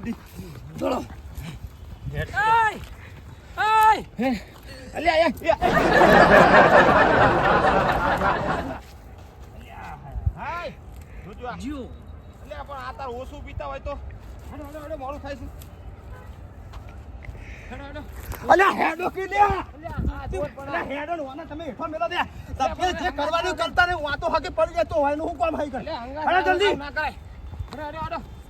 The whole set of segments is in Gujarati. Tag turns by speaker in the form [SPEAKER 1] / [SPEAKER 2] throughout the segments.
[SPEAKER 1] ઉડી
[SPEAKER 2] ચલો.
[SPEAKER 1] ઓછું પીતા હોય તો. હેડો હેડો હેડો મોડું થાય છે. હેડો હેડો. અલ્યા હેડો કે લ્યા. અલ્યા હેડો ને તમે હેઠો મેલો દે તમે જે કરવાનું કરતા ને વાતો હકે પડી જાય તો હોયનું હું કામ હાઈ કર. જલ્દી.
[SPEAKER 2] ના હેડો.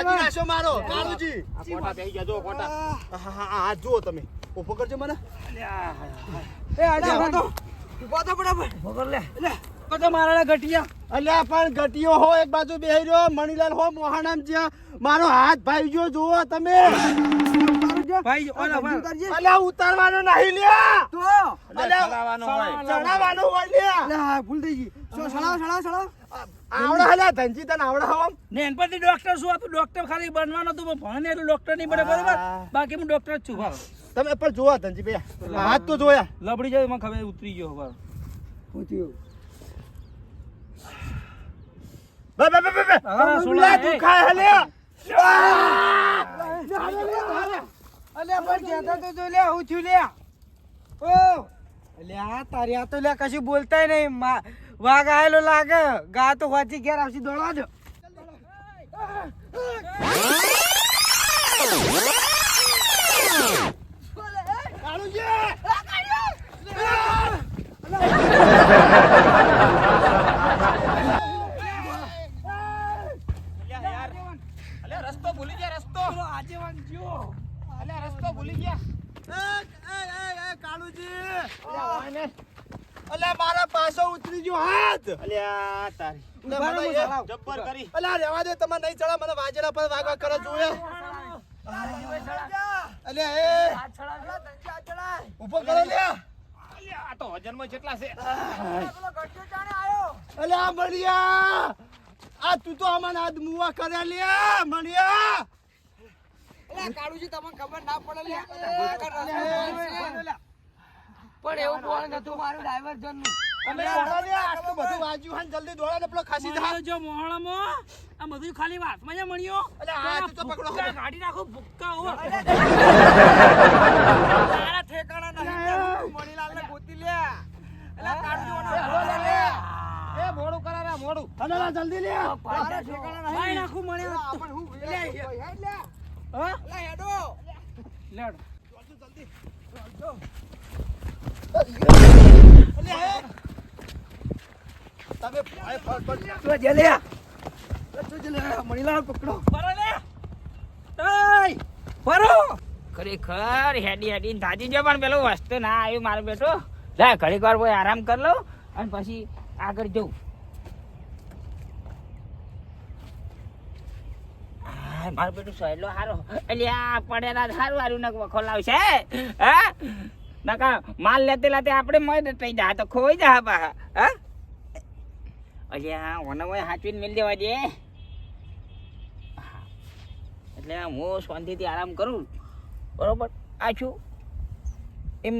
[SPEAKER 1] અરે કાળુજી. ભરો
[SPEAKER 2] કોટા થઈ ગયા જો હા
[SPEAKER 1] જુઓ તમે. ઊભો કરજો મને. અલ્યા પણ ગટિયો હો એક બાજુ બેહી રહ્યો મણીલાલ હો મોહાણામ જ્યાં. મારો હાથ ભાઈ જો જુઓ તમે. અલ્યા ઉતારવાનો નહીં લ્યા. અલ્યા,
[SPEAKER 2] ચડાવવાનો હોય.
[SPEAKER 1] ચડાવવાનો હોય લ્યા. આવડા હલ્યા ધનજી તને આવડા હો.
[SPEAKER 3] નેનપણથી ડોક્ટર છું આપું? ડોક્ટર ખાલી બનવાનો હતું ભણે એટલું ડોક્ટર નહીં બને બરોબર? બાકી હું ડોક્ટર જ છું ભાવ
[SPEAKER 1] તમે પણ જોવા ધનજી ભાઈ હાથ તો જોયા.
[SPEAKER 3] લબડી જાય મને ખબર ઉતરી ગયો ભાવ
[SPEAKER 1] બે બે બે બે બે.
[SPEAKER 3] સોલા,
[SPEAKER 1] લ્યા, તું ખાય હલ્યા
[SPEAKER 4] તારી આ તો લે કશું બોલતાય નહીં. મા- વાઘ આયેલો લાગે. ગા તો વાંચી ઘેર આવશે દોડવા દો
[SPEAKER 2] અલ્યા રસ્તો ભૂલી ગયા. રસ્તો અલ્યા રસ્તો ભૂલી ગયા
[SPEAKER 1] અલ્યા મારા પાછો ઉતરી ગયો હાથ!
[SPEAKER 2] અલ્યા તારી.
[SPEAKER 1] ને મને
[SPEAKER 2] જબ્બર કરી.
[SPEAKER 1] અલ્યા રેવા દે તમે નહીં ચડા મને વાજેલા પર વાગવા કરે જોયે અલ્યા એ. ઉપર કરો લ્યા
[SPEAKER 2] અલ્યા આ તો વજનમાં જેટલા છે.
[SPEAKER 1] અલ્યા મણિયા આ તું તો અમને આજ મુવા કર્યા લ્યા મણિયા
[SPEAKER 4] પણ એવું કોણ નતું મારું ડાયવર્ઝનનું.
[SPEAKER 1] અમે આટલું બધું વાજ્યું હે જલ્દી દોડા ને પેલો ખાસી જા.
[SPEAKER 3] જો મોહણામાં આ બધું ખાલી વાતમાં જ મળ્યો.
[SPEAKER 1] અલ્યા આ તું તો પકડો.
[SPEAKER 3] કાઢી નાખો ભૂક્કા હો.
[SPEAKER 4] તારા ઠેકાણા નહીં મણીલાલ ને ગોતી લ્યા એલા કાઢજો
[SPEAKER 2] એ મોડું કરારા મોડું.
[SPEAKER 1] અલ્યા જલ્દી લ્યા
[SPEAKER 4] તારા ઠેકાણા
[SPEAKER 3] ભાઈ નાખું મળે
[SPEAKER 4] આપણ હું
[SPEAKER 3] હા?
[SPEAKER 4] હેડો.
[SPEAKER 3] લેડ.
[SPEAKER 1] અલ્યા એ
[SPEAKER 5] ખરેખર હેડી હેડી થાજી ગયો પણ પેલો વસ્તુ ના આવ્યું મારો બેટો લે ઘડીક વાર કોઈ આરામ કરી લઉં અને પછી આગળ આ, મારો બેટું સહેલો હારો. એટલે આ પડેલા સારું હારું નક વખો લાવશે હા? નકા માલ લેતે લેતે આપણે મય થઈ જા તો ખોઈ જા બા. હા? અલ્યા ઓને ઓય હાચવીને મેલ દેવા દે. એટલે હું શાંતિથી આરામ કરું. બરોબર? આ છું એમ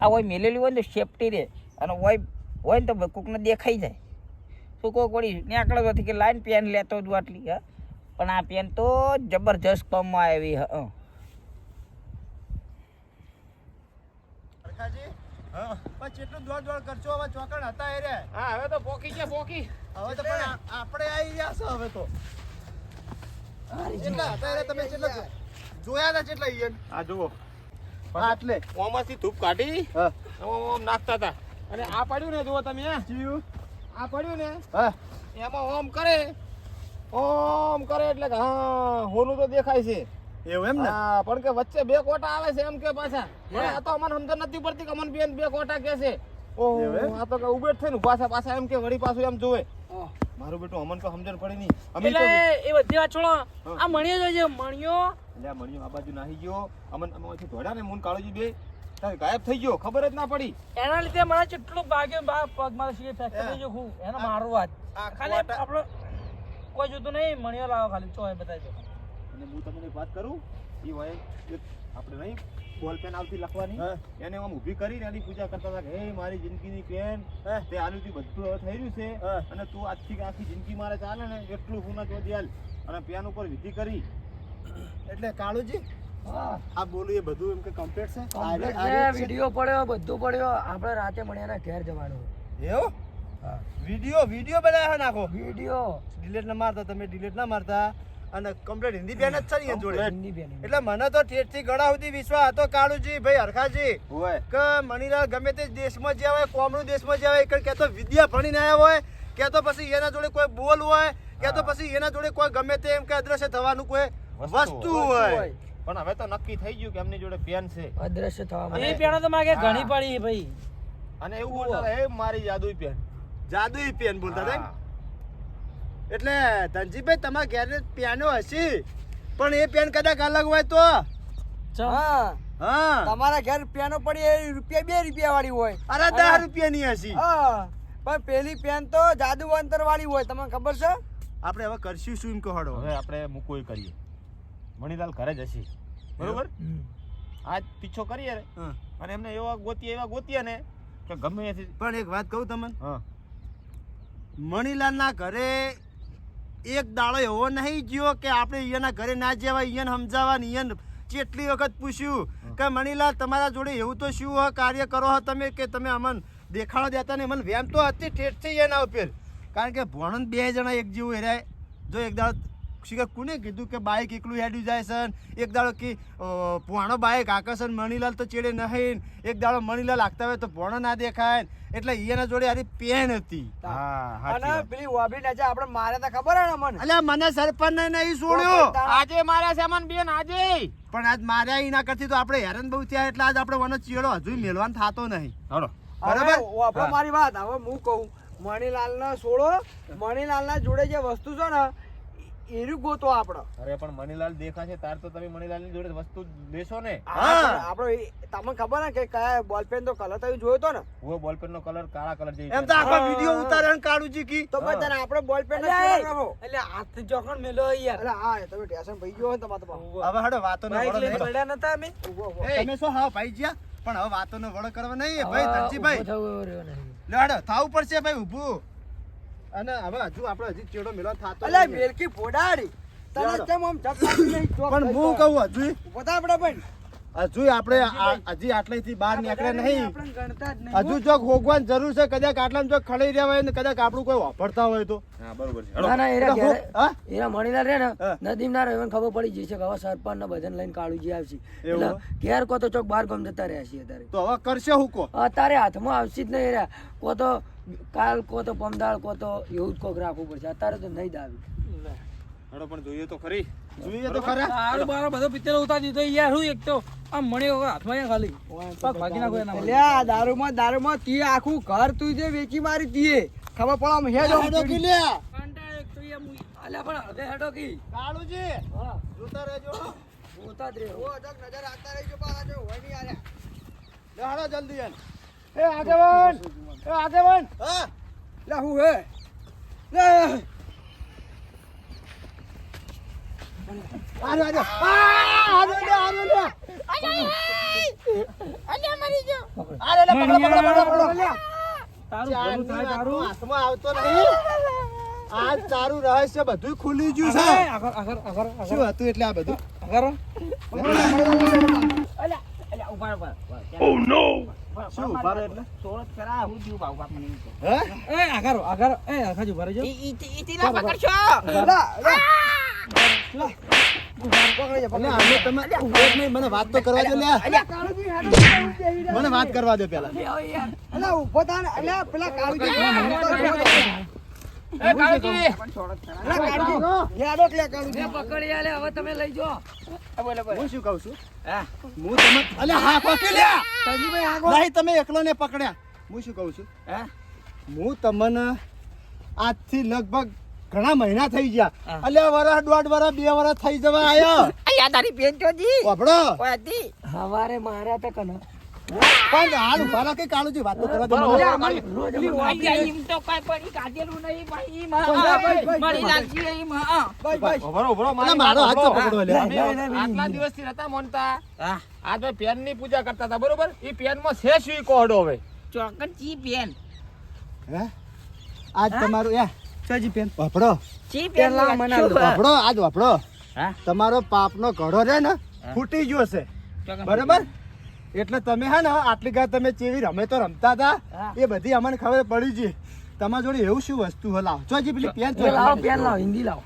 [SPEAKER 5] આ હોય મેલેલી હોય ને તો સેફટી રહે. અને હોય હોય ને તો કોકને દેખાઈ જાય. શું કોક વળી નીકળે નથી કે લાઈન પેન લેતો જ આટલી, હા. પણ આ પેન તો જબરજસ્ત કામમાં આવી હ હં.
[SPEAKER 1] સરખાજી હા પણ કેટલું દોડ દોડ કરશો હવે ચોકડ હતા એ રે.
[SPEAKER 2] હા હવે તો પોકી ગયા પોકી.
[SPEAKER 1] હવે તો પણ આપણે આવી ગયા છો હવે તો. કેટલા હતા એ તમે કેટલા જોયા હતા કેટલા ઈયન
[SPEAKER 2] આ જુઓ.
[SPEAKER 1] આટલે
[SPEAKER 2] ઓમાંથી ધૂપ કાઢી
[SPEAKER 1] હા.
[SPEAKER 2] ઓમ ઓમ નાખતા હતા. અને આ પડ્યું ને જુઓ તમે આ
[SPEAKER 1] જીવ.
[SPEAKER 2] આ પડ્યું ને
[SPEAKER 1] હા.
[SPEAKER 2] એમાં ઓમ કરે. ઓમ કરે એટલે કે હા હોનું તો દેખાય છે.
[SPEAKER 1] એવું એમ ને?
[SPEAKER 2] હા પણ કે વચ્ચે બે કોટા આવે છે એમ કે પાછા. આ તો અમને સમજણ નથી પડતી કે અમને બેન બે કોટા કે છે. ઓહો? આ તો કે ઉભેટ થઈને પાછા પાછા એમ કે વળી પાછું એમ જોવે.
[SPEAKER 1] મારું બેટું અમન તો સમજણ પડી નહીં. અમે
[SPEAKER 3] એટલે એ બધી વાત છોડો. આ મણિયો જોઈએ મણિયો.
[SPEAKER 1] એટલે મણિયો આ બાજુ નાહી ગયો. અમન અમે અહીંથી દોડ્યા ને મૂન કાળોજી બે. તારે ગાયબ થઈ ગયો ખબર જ ના પડી.
[SPEAKER 3] એના લીધે મને કેટલું ભાગ્યો પગ મારા શીખે ફેક્ટર થઈ ગયો હું. એનો મારો વાત. ખાલી આપણો કોઈ જોતું નહીં મણિયો લાવો ખાલી ચોય બતાવી
[SPEAKER 1] અને હું તમને એક વાત કરું? એ હોય એક આપણે નહીં બોલ પેન આવતી લખવાની. એને આમ ઊભી કરીને એની પૂજા કરતા હતા કે હે મારી જિંદગીની પેન તે આલુથી બધું હવે થઈ રહ્યું છે. અને તું આજથી આખી જિંદગી મારે ચાલે ને એટલું હું ના ચોધી હાલ. અને પેન ઉપર વિધિ કરી. એટલે કાળુજી આ બોલું એ બધું એમ કે કમ્પ્લીટ છે?
[SPEAKER 4] વીડિયો પડ્યો બધું પડ્યો. આપણે રાતે મળ્યાના ઘેર જવાનું.
[SPEAKER 1] એવું? વીડિયો વીડિયો બનાવ્યો નાખો.
[SPEAKER 4] વીડિયો.
[SPEAKER 1] ડિલેટ ના મારતા તમે ડિલીટ ના મારતા. અને કમ્પ્લીટ હિન્દી બેન જ છે ને જોડે.
[SPEAKER 4] હિન્દી બેની
[SPEAKER 1] એટલે મને તો ઠેઠથી ગળા સુધી વિશ્વાસ હતો કાળુજી ભાઈ હરખાજી કે મણીલાલ ગમે તે દેશમાં જ્યાં હોય કોમનું દેશમાં જ્યાં હોય કે તો વિદ્યા ભણીને આવ્યા હોય કે તો પછી એના જોડે કોઈ બોલ હોય કે તો પછી એના જોડે કોઈ ગમે તે એમ કે અદ્રશ્ય થવાનું કોઈ વસ્તુ હોય. પણ હવે તો નક્કી થઈ ગયું કે એમની જોડે પેન છે.
[SPEAKER 4] અદ્રશ્ય થવા
[SPEAKER 3] એ પેનો તો માગે ઘણી પડી ભાઈ.
[SPEAKER 1] અને એવું બોલતા એ મારી જાદુઈ પેન. જાદુઈ પેન બોલતા હતા? એટલે ધનજીભાઈ તમારા ઘેર પેનો હશે પણ એ પેન કદાચ અલગ હોય તો?
[SPEAKER 4] હા.
[SPEAKER 1] હા.
[SPEAKER 4] તમારા ઘેર પેનો પડી એ રૂપિયા બે રૂપિયા વાળી હોય.
[SPEAKER 1] અરે દસ રૂપિયાની હશે
[SPEAKER 4] હા. પણ પેલી પેન તો જાદુ અંતર વાળી હોય તમને ખબર છે?
[SPEAKER 1] આપણે હવે કરશું શું એમ કહો હવે આપણે મૂકો કરીએ. મણીલાલ ઘરે જ હશે બરોબર? આજ પીછો કરીએ રે. અને એમને એવા ગોતી એવા ગોતીએ ને કે ગમે પણ એક વાત કહું તમને. હા. મણીલાલના ઘરે એક દાડો એવો નહીં ગયો કે આપણે ઈયાના ઘરે ના જવા ઈયન સમજાવવા ને ઈયન કેટલી વખત પૂછ્યું કે મણીલાલ તમારા જોડે એવું તો શું હ કાર્ય કરો હો તમે કે તમે અમન દેખાડો દેતા ને મને વેમ તો હતી ઠેઠથી એના ઉપર. કારણ કે ભણન બે જણા એક જેવું હેરાય. જો એક દાડો શીખર કોને કીધું કે બાઇક એકલું હેડ્યું જાય છે એક દાડો કે પોણો બાઇક આકર્ષણ મણીલાલ તો ચેડે નહીં એક દાડો મણીલાલ આગતા હોય તો પોણો ના દેખાય. એટલે એના જોડે આરી પેન હતી.
[SPEAKER 4] અને પેલી વાબડી નાચે આપણે મારે તો ખબર હે ને મને?
[SPEAKER 1] અલ્યા મને સરપંચ ને નહીં છોડ્યો
[SPEAKER 5] આજે મારા સામાન બેન આજે.
[SPEAKER 1] પણ આજ માર્યા એના કરતી તો આપણે હેરાન બહુ થયા. એટલે આજ આપણે વનો ચીડો હજુ મેળવાન થતો નહીં. બરાબર?
[SPEAKER 4] હવે મારી વાત. હવે હું કહું મણીલાલ ને છોડો મણીલાલ ના જોડે જે વસ્તુ છે ને એનું ગોતો આપણો.
[SPEAKER 1] અરે પણ મણીલાલ દેખાશે તાર તો તમે મણીલાલની જોડે વસ્તુ લેશો ને.
[SPEAKER 4] આપણો તમને ખબર ને કે કયા બોલપેન તો કલર તમે જોયો તો ને?
[SPEAKER 1] વો બોલપેન નો કલર કાળા કલર જેવી એમ તો આખો વિડિયો ઉતારણ કાળુજી કી.
[SPEAKER 4] તો પછી તને આપણો બોલપેન
[SPEAKER 3] એટલે હાથ જોખણ મેલો યાર.
[SPEAKER 4] એટલે હા તમે ટેશન ભાઈ ગયો હોય ને તમારે તો.
[SPEAKER 1] હવે હડો વાતો ન
[SPEAKER 3] લઈને પડ્યા નતા અમે?
[SPEAKER 4] ઊભો ઊભો.
[SPEAKER 1] તમે શું હા ભાઈ જ્યા પણ હવે વાતો નો વડો કરવા નહીં. ભાઈ ધનજીભાઈ. લે હડો થાવું પડશે ભાઈ ઊભું. અને હવે હજુ આપણે હજી ચેડો મેળો થતો અલે
[SPEAKER 4] મેલકી ફોડાડી તને. કેમ આમ લાગી નહીં?
[SPEAKER 1] પણ હું કહું હજુ
[SPEAKER 4] બધા આપણે પણ.
[SPEAKER 1] હજુ આપણે હજી આટલેથી બહાર નીકળે નહીં.
[SPEAKER 4] આપણે ગણતા જ નહીં.
[SPEAKER 1] હજુ જો ભોગવાન જરૂર છે કદાચ આટલા જો ખડાઈ રહ્યા હોય ને કદાચ આપણું કોઈ વાપરતા હોય તો. હા બરોબર છે.
[SPEAKER 6] ના, ના, એરા
[SPEAKER 1] એટલે
[SPEAKER 6] ઘેરે- એના મણીલાલ રે ને નદીમ ના રહેવાને ખબર પડી જશે કે હવે સરપંચ ને બધાને લઈને કાળુજી આવશે? એટલે ઘેર કો તો ચોક બાર ગમ જતા રહ્યા છીએ અત્યારે.
[SPEAKER 1] તો હવે કરશે હું કો?
[SPEAKER 6] અત્યારે હાથમાં આવશે જ નહીં રહ્યા કો તો કાલ કો તો પમદાળ કો તો એવું જ કોક રાખવું પડશે. અત્યારે તો નહીં જ આવી.
[SPEAKER 1] હેડો પણ જોઈએ તો ખરી. જોઈએ તો ખરા.
[SPEAKER 3] તારું બારો બધો પિત્તેરો ઉતારી દીધો. યાર હું એક તો આમ મણિયો હાથમાં અહીંયા ખાલી. પગ ભાગી નાખો એના
[SPEAKER 4] લ્યા દારૂમાં દારૂમાં તી આખું ઘર તું જે વેચી મારી તીએ ખબર પડે આમ હેડ
[SPEAKER 1] હેડો
[SPEAKER 4] કી
[SPEAKER 1] લ્યા
[SPEAKER 3] કંટાળો એક તો એ આમ
[SPEAKER 6] અલ્યા પણ હવે હેડો કી.
[SPEAKER 1] કાળુજી
[SPEAKER 6] હા.
[SPEAKER 1] જોતા રહેજો.
[SPEAKER 6] જોતા જ રહેજો.
[SPEAKER 4] ઓ, જક નજર આતા રહેજો પા જો હોય નહીં આલ્યા
[SPEAKER 1] લે જલ્દી એન એ આગેવાન! એ આગેવાન! હા?
[SPEAKER 4] લે હું હે? લે
[SPEAKER 1] આજો આજો આ આજો લે આજો લે આરે લે પકડો પકડો પકડો પકડો
[SPEAKER 3] તારું ભલું થાય તારું
[SPEAKER 1] હાથમાં આવતો નહીં આજ તારું રહસ્ય બધું ખુલી ગયું છે
[SPEAKER 3] આગળ આગળ આગળ
[SPEAKER 1] શું હતું એટલે આ બધું
[SPEAKER 3] આગળ
[SPEAKER 5] અલ્યા ઊભા ઊભા
[SPEAKER 1] શું ઊભા રહે એટલે
[SPEAKER 5] સોળત કરા હું જીવ બાપ મને
[SPEAKER 1] હે
[SPEAKER 3] એ આગળ આગળ એ આગળ ઊભા રહેજો
[SPEAKER 5] ઈ ઈ ઈ તીલા પકડશો
[SPEAKER 1] મને વાત તો કરવા દો. મને વાત કરવા દો પેલા.
[SPEAKER 4] અલ્યા ઊભો થા અલ્યા પેલા કાળુજી ઊભો થા.
[SPEAKER 5] એ કાળજી!
[SPEAKER 4] અલ્યા કાળુજી! હેડો કે લે કાળુજી
[SPEAKER 6] પકડી આલે તમે લઈ જાઓ.
[SPEAKER 5] બોલે બોલે.
[SPEAKER 1] હું શું કહું છું?
[SPEAKER 5] હા.
[SPEAKER 1] હું તમે અલે હા પકડી
[SPEAKER 4] આગળ
[SPEAKER 1] નહીં તમે એકલો પકડ્યા. હું શું કહું છું?
[SPEAKER 5] હા.
[SPEAKER 1] હું તમને આજથી લગભગ ઘણા મહિના થઈ ગયા. અલ્યા વરસ દોઢ વરસ બે વરસ થઈ જવા આયો.
[SPEAKER 5] અયા તારી પેન ચોજી ઓય હતી
[SPEAKER 6] હવારે મારા તો કનો.
[SPEAKER 1] પણ હાલ ઊભા રાખે કાળુજી વાતો કરવા દે
[SPEAKER 2] બરોબર.
[SPEAKER 5] વાઈ આઈ એમ તો કાંઈ પડી કાજેલું નહીં ભાઈ માં. મારી લાલજી એ માં
[SPEAKER 1] ભાઈ, ભાઈ.
[SPEAKER 2] ઉભરો, ઉભરો, મારો
[SPEAKER 1] હાથ તો પકડો લે.
[SPEAKER 2] આટલા દિવસથી રહેતા મોનતા.
[SPEAKER 5] હા,
[SPEAKER 2] તો પેન પેનની પૂજા કરતા હતા બરોબર? એ પેનમાં છે શું ઈ કોહડો હવે.
[SPEAKER 5] ચોકન ચી પેન
[SPEAKER 1] હે? આજ તમારું એ ચાજી પેન. વાપડો
[SPEAKER 5] પેન
[SPEAKER 6] પેલા મને.
[SPEAKER 1] વાપડો આજ વાપડો
[SPEAKER 5] હા?
[SPEAKER 1] તમારો પાપનો ઘડો રે ને ફૂટી ગયો છે. બરાબર? એટલે તમે હે ને આટલી ગા તમે ચેવી રમે તો રમતા હતા. એ બધી અમને ખબર પડી છે તમારા જોડે એવું શું વસ્તુ હલાવ. લાવ ચોજી પેલી પેન
[SPEAKER 6] લાવો પેન લાવો હિન્દી લાવો.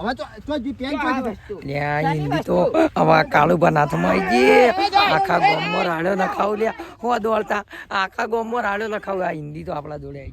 [SPEAKER 1] હવે તો ચોજી પેન ચોજી
[SPEAKER 6] લ્યા હિન્દી તો હવે કાળુ બનાથમાં આવી ગઈ. આખા ગામમાં રાડ્યો નખાવ લ્યા. હો દોડતા આખા ગોમમાં રાડ્યો નખાવ. આ હિન્દી તો આપણા જોડે આવી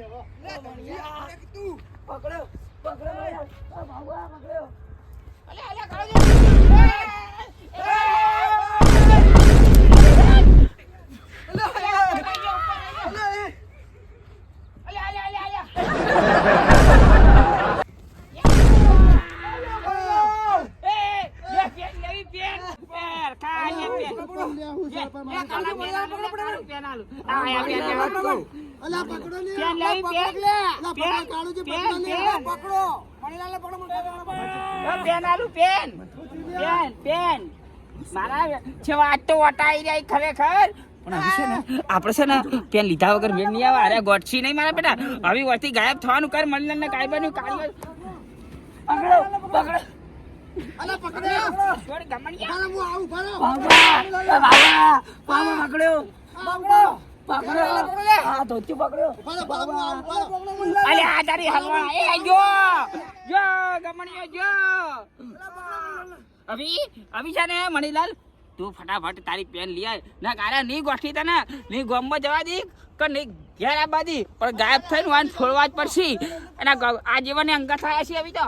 [SPEAKER 1] દોડો ધનજીભાઈ દોડો અલા પકડો ને
[SPEAKER 5] પેન લાવી, પેન.
[SPEAKER 1] અલા પકડો કાળુજી પકડો ને
[SPEAKER 5] પેન આલું પેન? Pen pen. મારા છે વાત તો વટાઈ જાય ખરેખર. પણ છે ને? આપણે છે ને પેન લીધા વગર મેળ નહીં આવે. અરે ગોઠસી નહીં મારા બેટા. હવે વળતી ગાયબ થવાનું કર મળી ને કાઈ બન્યું કાઈ પકડો પકડો.
[SPEAKER 1] અલા પકડો.
[SPEAKER 5] છોડ ગમણિયા.
[SPEAKER 1] હું આવું ભરો
[SPEAKER 6] પકડ્યો પકડ્યો પકડ્યો
[SPEAKER 1] હું આવું ભરો
[SPEAKER 5] અલે આ તારી હલવા એ જો જો ગમણિયો જો અભી અભી છે ને મણીલાલ? તું ફટાફટ તારી પેન લઈ આય. ના કારા નહીં ગોઠવી તને. નહીં ગોમમાં જવા દી કે નહીં ઘેર આવવા દી. પણ ગાયબ થઈને વાન છોડવા જ પડશે. અને આ જીવનને અંગત થયા છે અભી તો.